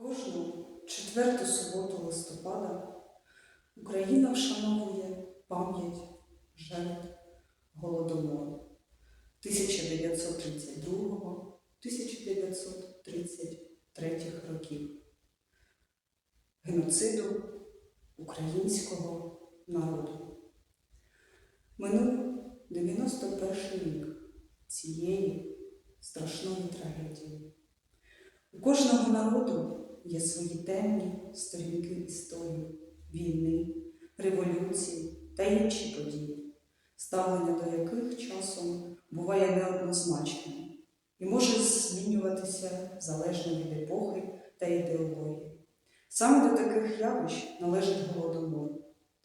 Кожну четверту суботу листопада Україна вшановує пам'ять жертв Голодомору 1932-1933 років, геноциду українського народу. Минув 91 рік цієї страшної трагедії. У кожного народу є свої темні сторінки історії, війни, революції та інші події, ставлення до яких часом буває неоднозначним і може змінюватися залежно від епохи та ідеології. Саме до таких явищ належить Голодомор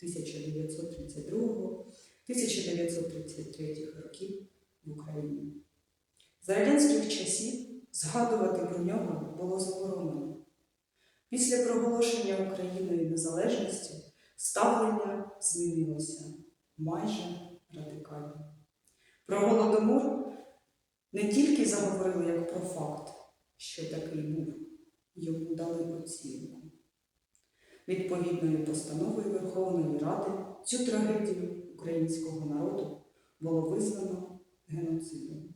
1932-1933 років в Україні. За радянських часів згадувати про нього було заборонено. Після проголошення Україною незалежності ставлення змінилося майже радикально. Про Голодомор не тільки заговорили як про факт, що такий був, йому дали оцінку. Відповідною постановою Верховної Ради цю трагедію українського народу було визнано геноцидом.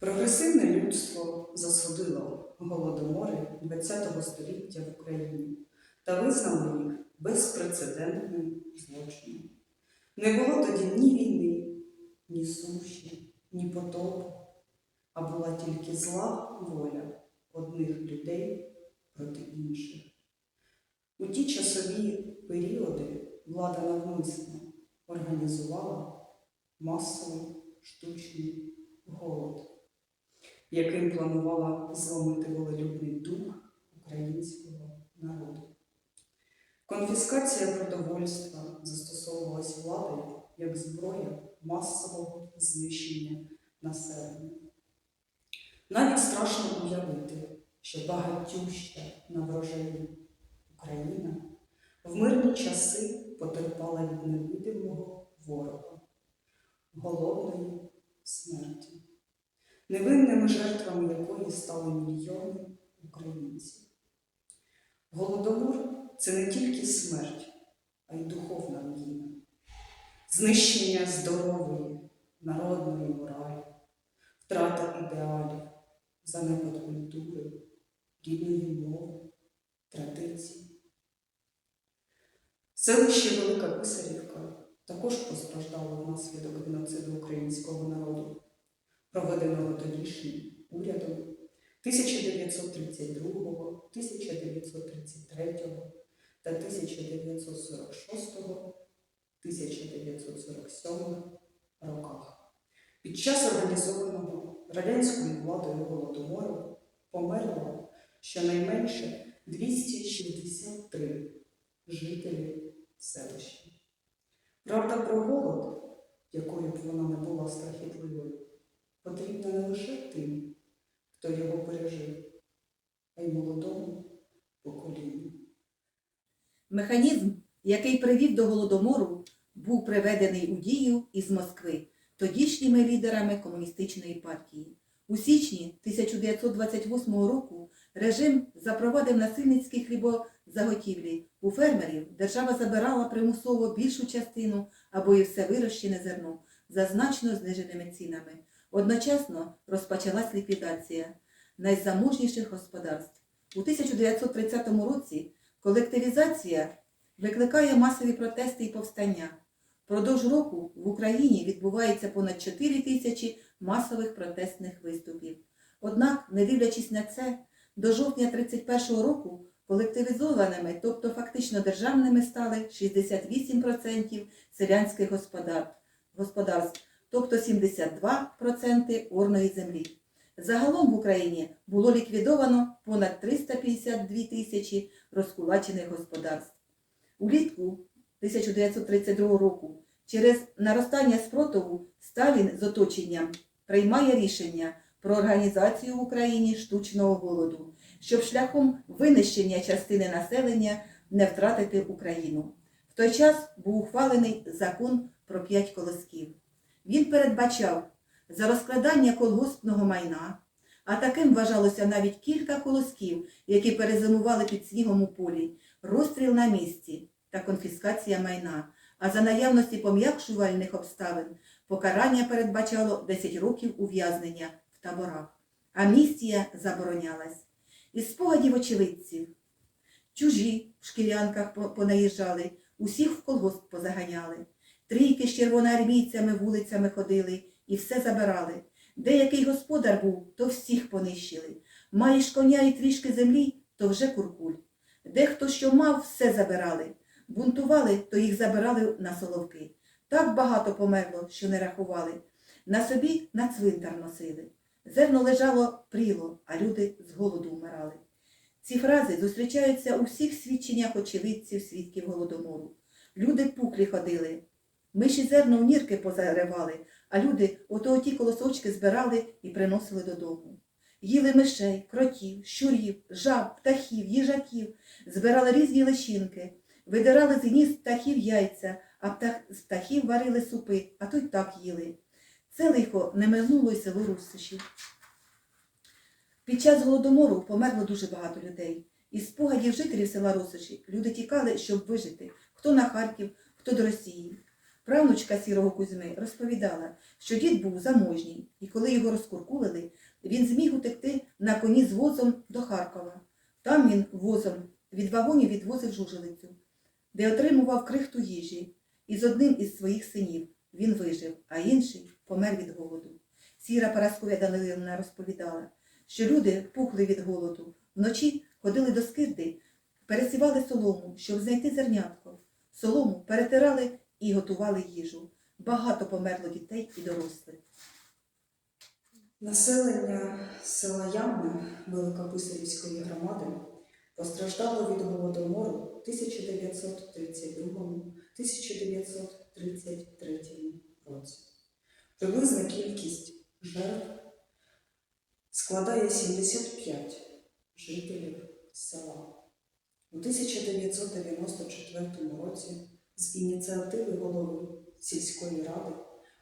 Прогресивне людство засудило голодомори ХХ століття в Україні та визнало їх безпрецедентним злочином. Не було тоді ні війни, ні суші, ні потопу, а була тільки зла воля одних людей проти інших. У ті часові періоди влада навмисно організувала масовий штучний голод яким планувала зломити волелюбний дух українського народу. Конфіскація продовольства застосовувалась владою як зброя масового знищення населення. Навіть страшно уявити, що багатюща на врожаї Україна в мирні часи потерпала від невидимого ворога, голодної смерті невинними жертвами якої стали мільйони українців. Голодомор це не тільки смерть, а й духовна руїна, знищення здорової, народної моралі, втрата ідеалів, занепад культури, рідної мови, традицій. Селище Велика Писарівка також постраждало внаслідок геноциду українського народу проведеного тодішнім урядом 1932, 1933 та 1946, 1947 роках. Під час організованого радянською владою голодомору померло щонайменше 263 жителі селища. Правда про голод, якою б вона не була страхітливою, потрібна не лише тим, хто його пережив, а й молодому поколінню. Механізм, який привів до голодомору, був приведений у дію із Москви тодішніми лідерами комуністичної партії. У січні 1928 року режим запровадив насильницькі хлібозаготівлі. У фермерів держава забирала примусово більшу частину або і все вирощене зерно за значно зниженими цінами. Одночасно розпочалась ліквідація найзаможніших господарств. У 1930 році колективізація викликає масові протести і повстання. Впродовж року в Україні відбувається понад 4 тисячі масових протестних виступів. Однак, не дивлячись на це, до жовтня 31 року колективізованими, тобто фактично державними, стали 68% селянських господарств, тобто 72% орної землі. Загалом в Україні було ліквідовано понад 352 тисячі розкулачених господарств. Улітку 1932 року через наростання спротиву Сталін з оточенням приймає рішення про організацію в Україні штучного голоду, щоб шляхом винищення частини населення не втратити Україну. В той час був ухвалений закон про п'ять колосків. Він передбачав за розкладання колгоспного майна, А таким вважалося навіть кілька колосків, які перезимували під снігом у полі, розстріл на місці та конфіскація майна. А за наявності пом'якшувальних обставин покарання передбачало 10 років ув'язнення в таборах. Амністія заборонялась. Із спогадів очевидців. Чужі в шкілянках понаїжджали, усіх в колгосп позаганяли. Трійки з червоноармійцями вулицями ходили і все забирали. Деякий господар був, то всіх понищили. Маєш коня і трішки землі, то вже куркуль. Дехто що мав, все забирали. Бунтували, то їх забирали на соловки. Так багато померло, що не рахували. На собі на цвинтар носили. Зерно лежало пріло, а люди з голоду вмирали. Ці фрази зустрічаються у всіх свідченнях очевидців свідків голодомору. Люди пуклі ходили. Миші зерно в нірки позаривали, а люди ото оті колосочки збирали і приносили додому. Їли мишей, кротів, щурів, жаб, птахів, їжаків, збирали різні личинки, видирали з гнізд птахів яйця, а птах... з птахів варили супи, а то й так їли. Це лихо не минуло й село Руссишів. Під час голодомору померло дуже багато людей. Із спогадів жителів села Росиші люди тікали, щоб вижити, хто на Харків, хто до Росії. Правнучка сірого Кузьми розповідала, що дід був заможній, і коли його розкуркулили, він зміг утекти на коні з возом до Харкова. Там він возом від вагонів відвозив жужелицю, де отримував крихту їжі, і з одним із своїх синів він вижив, а інший помер від голоду. Сіра Парасковя Данилівна розповідала, що люди пухли від голоду, вночі ходили до скирди, пересівали солому, щоб знайти зернятко. Солому перетирали і готували їжу. Багато померло дітей і дорослих. Населення села Ямне Великописарівської громади постраждало від голодомору в 1932-1933 році. Приблизна кількість жертв складає 75 жителів села. У 1994 році з ініціативи голови сільської ради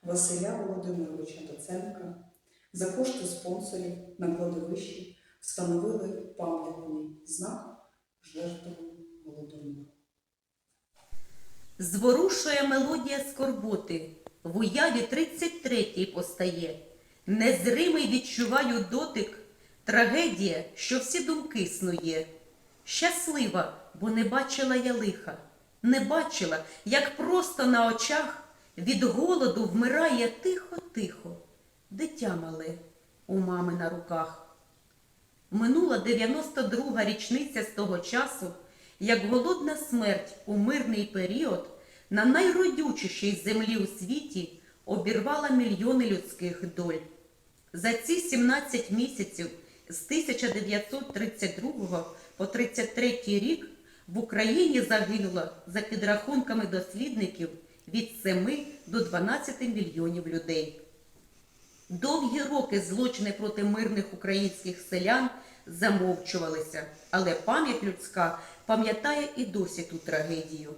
Василя Володимировича Доценка за кошти спонсорів на кладовищі встановили пам'ятний знак жертвам голодомору. Зворушує мелодія скорботи, в уяві 33-й постає. Незримий відчуваю дотик, трагедія, що всі думки снує. Щаслива, бо не бачила я лиха, не бачила, як просто на очах від голоду вмирає тихо-тихо, дитя мале у мами на руках. Минула 92-га річниця з того часу, як голодна смерть у мирний період на найродючішій землі у світі обірвала мільйони людських доль. За ці 17 місяців з 1932 по 33 рік в Україні загинуло за підрахунками дослідників від 7 до 12 мільйонів людей. Довгі роки злочини проти мирних українських селян замовчувалися, але пам'ять людська пам'ятає і досі ту трагедію.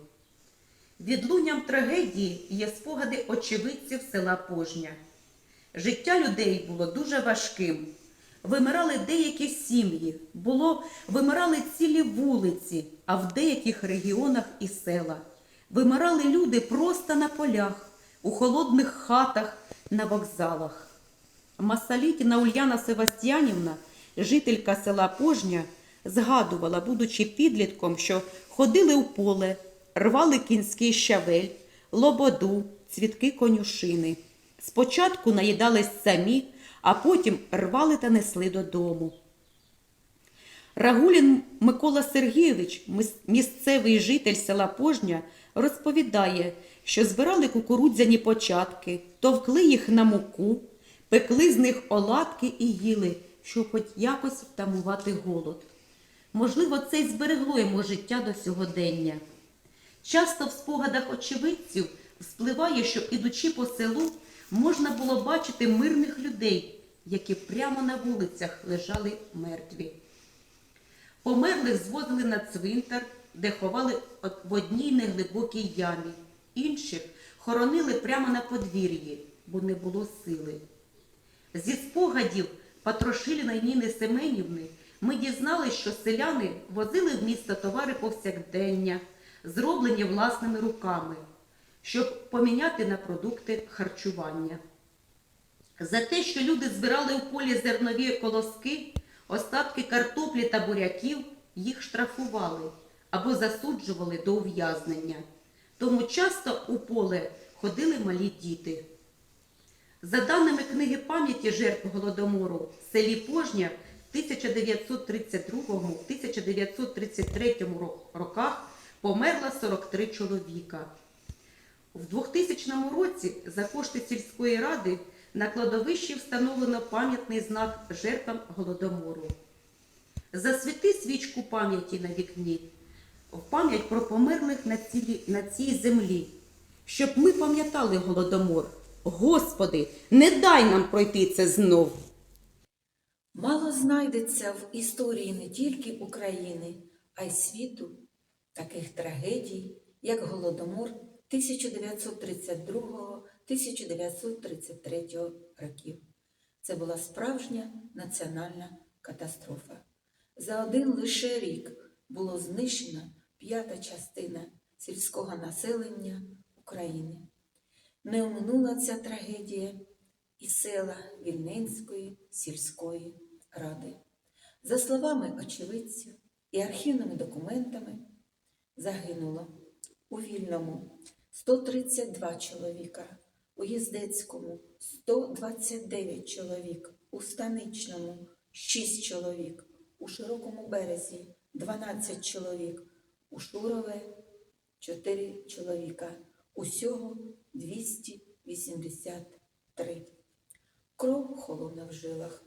Відлунням трагедії є спогади очевидців села Пожня. Життя людей було дуже важким. Вимирали деякі сім'ї, було, вимирали цілі вулиці, а в деяких регіонах і села. Вимирали люди просто на полях, у холодних хатах, на вокзалах. Масалітіна Ульяна Севастьянівна, жителька села Пожня, згадувала, будучи підлітком, що ходили у поле, рвали кінський щавель, лободу, цвітки конюшини. Спочатку наїдались самі, а потім рвали та несли додому. Рагулін Микола Сергійович, місцевий житель села Пожня, розповідає, що збирали кукурудзяні початки, товкли їх на муку, пекли з них оладки і їли, щоб хоч якось втамувати голод. Можливо, це й зберегло йому життя до сьогодення. Часто в спогадах очевидців вспливає, що ідучи по селу, можна було бачити мирних людей, які прямо на вулицях лежали мертві. Померлих звозили на цвинтар, де ховали в одній неглибокій ямі. Інших хоронили прямо на подвір'ї, бо не було сили. Зі спогадів Патрошиліної Ніни Семенівни ми дізналися, що селяни возили в місто товари повсякдення, зроблені власними руками, щоб поміняти на продукти харчування. За те, що люди збирали у полі зернові колоски, остатки картоплі та буряків, їх штрафували або засуджували до ув'язнення. Тому часто у поле ходили малі діти. За даними книги пам'яті жертв Голодомору, в селі Пожня в 1932-1933 роках померло 43 чоловіка. В 2000 році за кошти сільської ради на кладовищі встановлено пам'ятний знак жертвам Голодомору. Засвіти свічку пам'яті на вікні, в пам'ять про померлих на, цілі, на цій землі, щоб ми пам'ятали Голодомор. Господи, не дай нам пройти це знов. Мало знайдеться в історії не тільки України, а й світу таких трагедій, як Голодомор 1932-1933 років. Це була справжня національна катастрофа. За один лише рік було знищено п'ята частина сільського населення України. Не оминула ця трагедія і села Вільненської сільської ради. За словами очевидців і архівними документами, загинуло у Вільному 132 чоловіка, у Їздецькому 129 чоловік, у Станичному 6 чоловік, у Широкому березі 12 чоловік, у Шурове 4 чоловіка, усього 283. Кров холоне в жилах,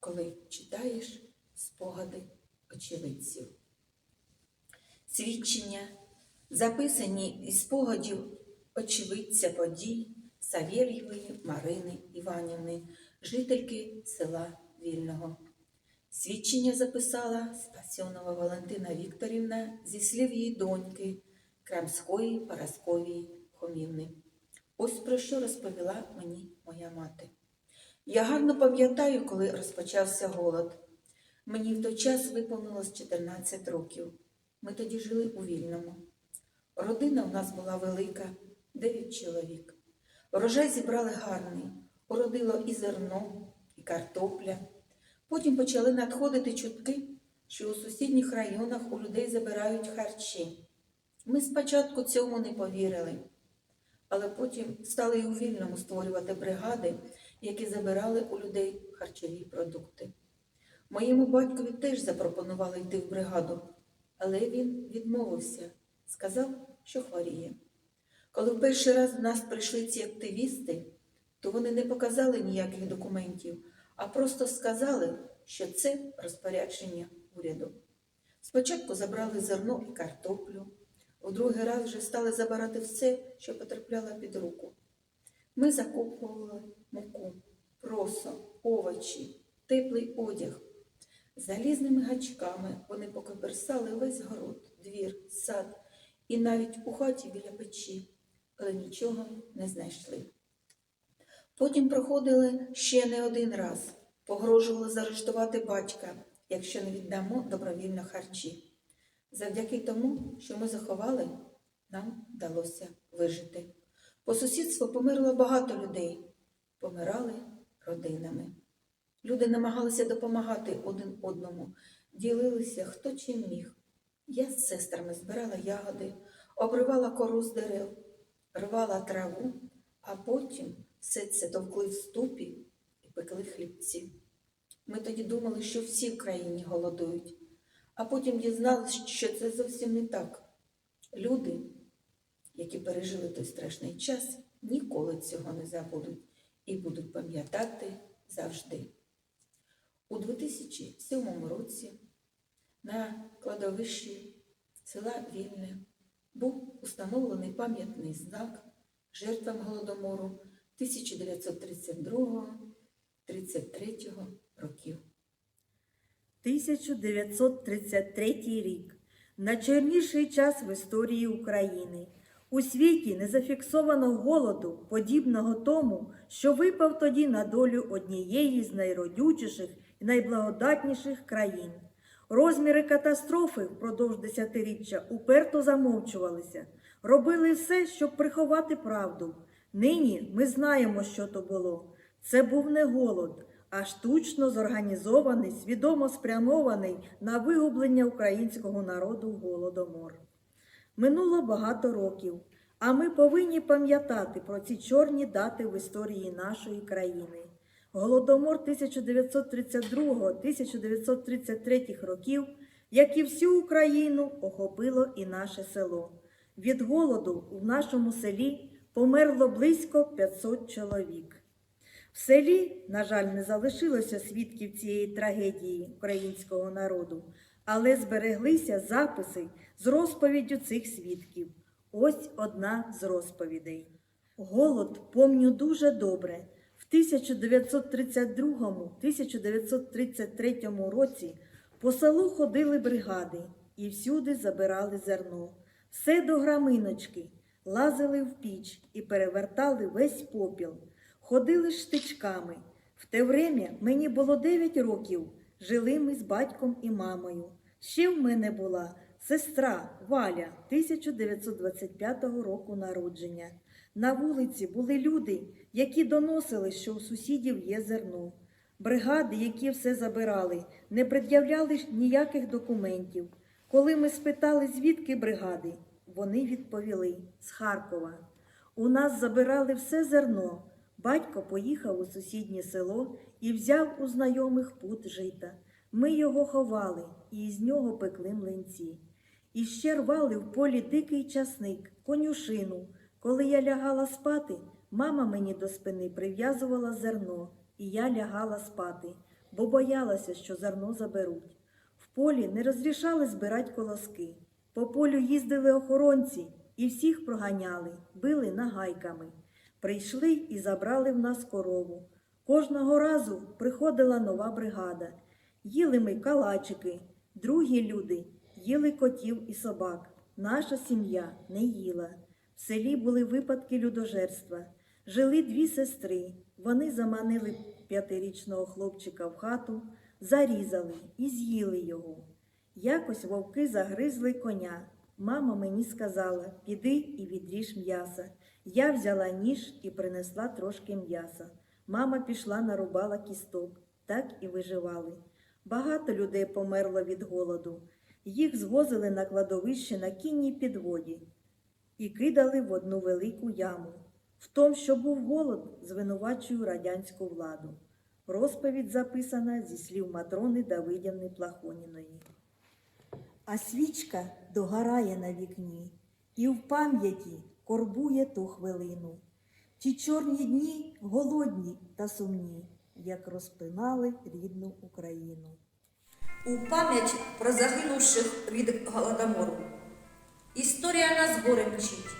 коли читаєш спогади очевидців. Свідчення, записані із спогадів очевидця подій Савєльєвої Марини Іванівни, жительки села Вільного. Свідчення записала Спасьонова Валентина Вікторівна зі слів її доньки Крамської Парасковії Хомівни. Ось про що розповіла мені моя мати. Я гарно пам'ятаю, коли розпочався голод. Мені в той час виповнилось 14 років. Ми тоді жили у Вільному. Родина в нас була велика, 9 чоловік. Урожай зібрали гарний, уродило і зерно, і картопля. Потім почали надходити чутки, що у сусідніх районах у людей забирають харчі. Ми спочатку цьому не повірили, але потім стали і у вільному створювати бригади, які забирали у людей харчові продукти. Моєму батькові теж запропонували йти в бригаду, але він відмовився, сказав, що хворіє. Коли в перший раз в нас прийшли ці активісти, то вони не показали ніяких документів, а просто сказали, що це розпорядження уряду. Спочатку забрали зерно і картоплю, у другий раз вже стали забирати все, що потрапляло під руку. Ми закупували муку, просо, овочі, теплий одяг. Залізними гачками вони покоперсали весь город, двір, сад і навіть у хаті біля печі, але нічого не знайшли. Потім проходили ще не один раз, погрожували заарештувати батька, якщо не віддамо добровільно харчі. Завдяки тому, що ми заховали, нам вдалося вижити. По сусідству померло багато людей, помирали родинами. Люди намагалися допомагати один одному, ділилися хто чим міг. Я з сестрами збирала ягоди, обривала кору з дерев, рвала траву, а потім все це товкли в ступі і пекли хлібці. Ми тоді думали, що всі в країні голодують, а потім дізналися, що це зовсім не так. Люди, які пережили той страшний час, ніколи цього не забудуть і будуть пам'ятати завжди. У 2007 році на кладовищі села Вільне був установлений пам'ятний знак жертвам Голодомору 1932-33 років. 1933 рік. Найчорніший час в історії України. У світі не зафіксовано голоду, подібного тому, що випав тоді на долю однієї з найродючіших і найблагодатніших країн. Розміри катастрофи впродовж десятиріччя уперто замовчувалися, робили все, щоб приховати правду. Нині ми знаємо, що то було. Це був не голод, а штучно зорганізований, свідомо спрямований на вигублення українського народу голодомор. Минуло багато років, а ми повинні пам'ятати про ці чорні дати в історії нашої країни. Голодомор 1932-1933 років, як і всю Україну, охопило і наше село. Від голоду в нашому селі померло близько 500 чоловік. В селі, на жаль, не залишилося свідків цієї трагедії українського народу, але збереглися записи з розповіддю цих свідків. Ось одна з розповідей. Голод помню дуже добре. В 1932-1933 році по селу ходили бригади і всюди забирали зерно. Все до граминочки, лазили в піч і перевертали весь попіл. Ходили штичками. В те время мені було 9 років. Жили ми з батьком і мамою. Ще в мене була сестра Валя 1925 року народження. На вулиці були люди, які доносили, що у сусідів є зерно. Бригади, які все забирали, не пред'являли ніяких документів. Коли ми спитали, звідки бригади, вони відповіли з Харкова. У нас забирали все зерно. Батько поїхав у сусіднє село і взяв у знайомих пут жита. Ми його ховали і із нього пекли млинці. І ще рвали в полі дикий часник, конюшину. Коли я лягала спати, мама мені до спини прив'язувала зерно, і я лягала спати, бо боялася, що зерно заберуть. В полі не розрішали збирати колоски. По полю їздили охоронці і всіх проганяли, били нагайками. Прийшли і забрали в нас корову. Кожного разу приходила нова бригада. Їли ми калачики, другі люди їли котів і собак. Наша сім'я не їла. В селі були випадки людожерства. Жили дві сестри. Вони заманили п'ятирічного хлопчика в хату, зарізали і з'їли його. Якось вовки загризли коня. Мама мені сказала, піди і відріж м'яса. Я взяла ніж і принесла трошки м'яса. Мама пішла нарубала кісток, так і виживали. Багато людей померло від голоду. Їх звозили на кладовище на кінній підводі і кидали в одну велику яму. В тому, що був голод, звинувачую радянську владу. Розповідь записана зі слів Матрони Давидівни Плахоніної. А свічка догорає на вікні, і в пам'яті корбує ту хвилину. Ті чорні дні голодні та сумні, як розпинали рідну Україну. у пам'ять про загинувших від голодомору. Історія нас горе мчить,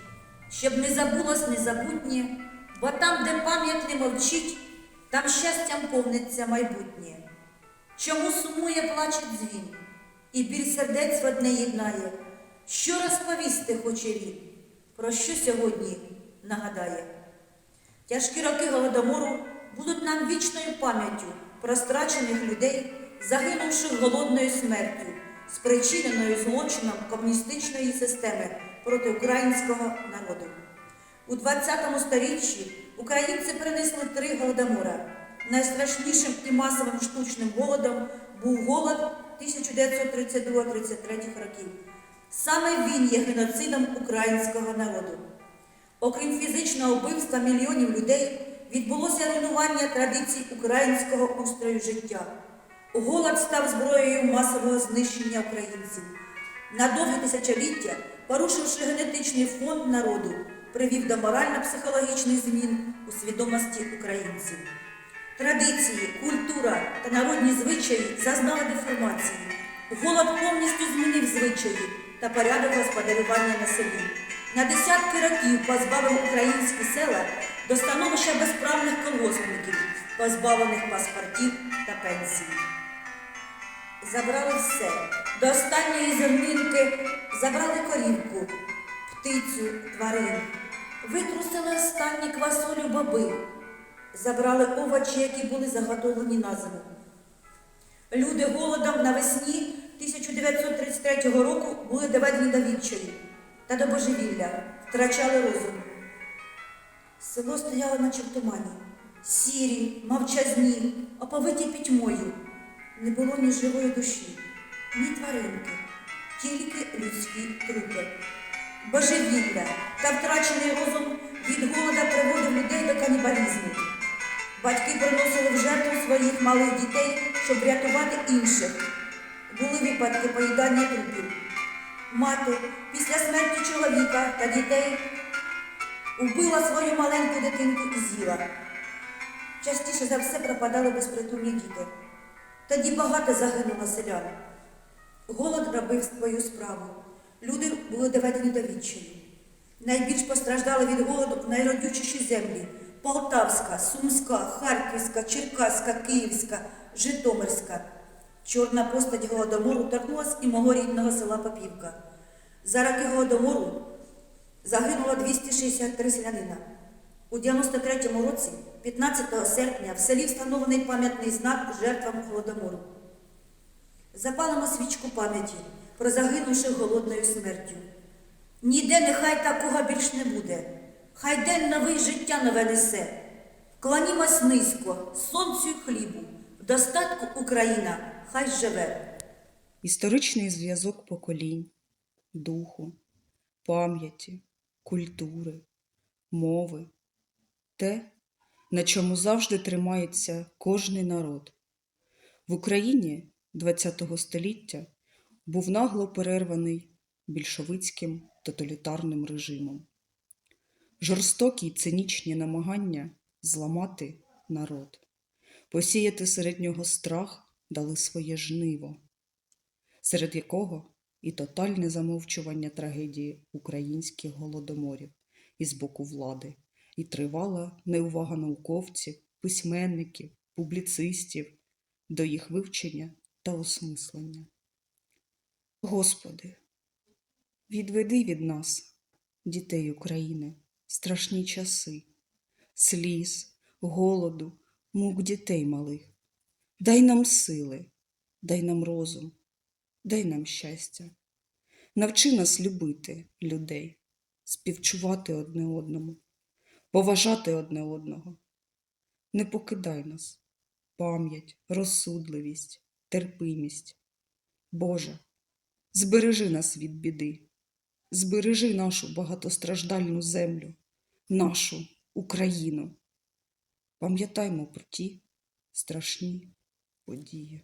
щоб не забулось незабутнє, бо там, де пам'ять не мовчить, там щастям повниться майбутнє. Чому сумує, плаче дзвін, і біль сердець в одне єднає, що розповісти хоче він, про що сьогодні нагадає. Тяжкі роки голодомору будуть нам вічною пам'яттю про страчених людей, загинувших голодною смертю, спричиненою злочином комуністичної системи проти українського народу. У 20 сторіччі українці перенесли три голодомора. Найстрашнішим і масовим штучним голодом був голод 1932-33 років. Саме він є геноцидом українського народу. Окрім фізичного вбивства мільйонів людей, відбулося руйнування традицій українського устрою життя. Голод став зброєю масового знищення українців. На довге тисячоліття, порушивши генетичний фонд народу, привів до морально-психологічних змін у свідомості українців. Традиції, культура та народні звичаї зазнали деформації. Голод повністю змінив звичаї та порядок господарювання на селі. На десятки років позбавив українські села до становища безправних колгоспників, позбавлених паспортів та пенсій. Забрали все. До останньої зернинки забрали корівку, птицю, тварин. Витрусили останні квасолю боби, забрали овочі, які були заготовлені на зиму. Люди голодом навесні 1933 року були доведені до відчаю та до божевілля, втрачали розум. Село стояло наче в сірі, мовчазні, оповиті пітьмою. Не було ні живої душі, ні тваринки, тільки людські трупи. Божевілля та втрачений розум від голода приводив людей до канібалізму. Батьки приносили в жертву своїх малих дітей, щоб врятувати інших. Були випадки поїдання трупів. Мати після смерті чоловіка та дітей вбила свою маленьку дитинку і з'їла. Частіше за все пропадали безпритульні діти. Тоді багато загинуло селян. Голод робив свою справу. Люди були доведені до відчаю. Найбільш постраждали від голоду найродючіші землі Полтавська, Сумська, Харківська, Черкаська, Київська, Житомирська. Чорна постать голодомору торкнулась і мого рідного села Попівка. За роки голодомору загинуло 263 селянина. У 93-му році, 15 серпня, в селі встановлений пам'ятний знак жертвам голодомору. Запалимо свічку пам'яті про загинувших голодною смертю. Ніде нехай такого більш не буде. Хай день новий життя нове несе. Вклонімось низько, сонцю й хлібу, в достатку Україна, хай живе. Історичний зв'язок поколінь, духу, пам'яті, культури, мови те, на чому завжди тримається кожний народ. В Україні ХХ століття був нагло перерваний більшовицьким тоталітарним режимом. Жорстокі й цинічні намагання зламати народ, посіяти серед нього страх дали своє жниво серед якого і тотальне замовчування трагедії українських голодоморів із боку влади, і тривала неувага науковців, письменників, публіцистів до їх вивчення та осмислення. Господи, відведи від нас, дітей України, страшні часи, сліз, голоду, мук дітей малих. Дай нам сили, дай нам розум, дай нам щастя. Навчи нас любити людей, співчувати одне одному, поважати одне одного. Не покидай нас, пам'ять, розсудливість, терпимість. Боже, збережи нас від біди, збережи нашу багатостраждальну землю, нашу Україну. Пам'ятаймо про ті страшні події.